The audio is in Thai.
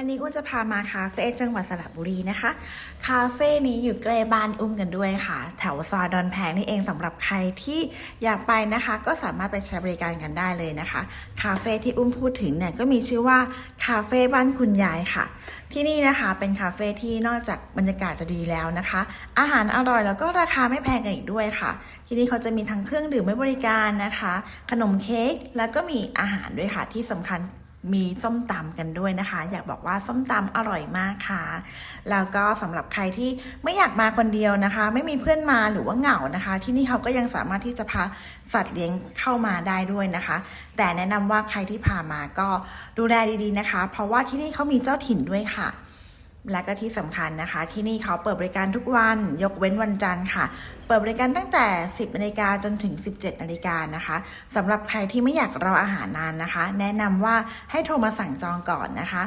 วันนี้อุ้มจะพามาคาเฟ่จังหวัดสระบุรีนะคะ คาเฟ่นี้อยู่ใกล้บ้านอุ้มกันด้วยค่ะ แถวซอยดอนแพงนี่เองสำหรับใครที่อยากไปนะคะ ก็สามารถไปใช้บริการกันได้เลยนะคะ คาเฟ่ที่อุ้มพูดถึงเนี่ยก็มีชื่อว่าคาเฟ่บ้านคุณยายค่ะ ที่นี่นะคะเป็นคาเฟ่ที่นอกจากบรรยากาศจะดีแล้วนะคะ อาหารอร่อยแล้วก็ราคาไม่แพงกันอีกด้วยค่ะ ที่นี่เขาจะมีทั้งเครื่องดื่มไว้บริการนะคะ ขนมเค้กแล้วก็มีอาหารด้วยค่ะที่สำคัญ มีส้มตำกันด้วยนะคะ อยากบอกว่าส้มตำอร่อยมากค่ะ แล้วก็สำหรับใครที่ไม่อยากมาคนเดียวนะคะ ไม่มีเพื่อนมาหรือว่าเหงานะคะ ที่นี่เขาก็ยังสามารถที่จะพาสัตว์เลี้ยงเข้ามาได้ด้วยนะคะ แต่แนะนำว่าใครที่พามาก็ดูแลดีๆนะคะ เพราะว่าที่นี่เขามีเจ้าถิ่นด้วยค่ะ และก็ที่สำคัญนะคะ ที่นี่เขาเปิดบริการทุกวัน ยกเว้นวันจันทร์ค่ะ เปิดบริการตั้งแต่ 10นาฬิกาจนถึง 17นาฬิกานะคะสำหรับใครที่ไม่อยากรออาหารนานนะคะ แนะนำว่าให้โทรมาสั่งจองก่อนนะคะ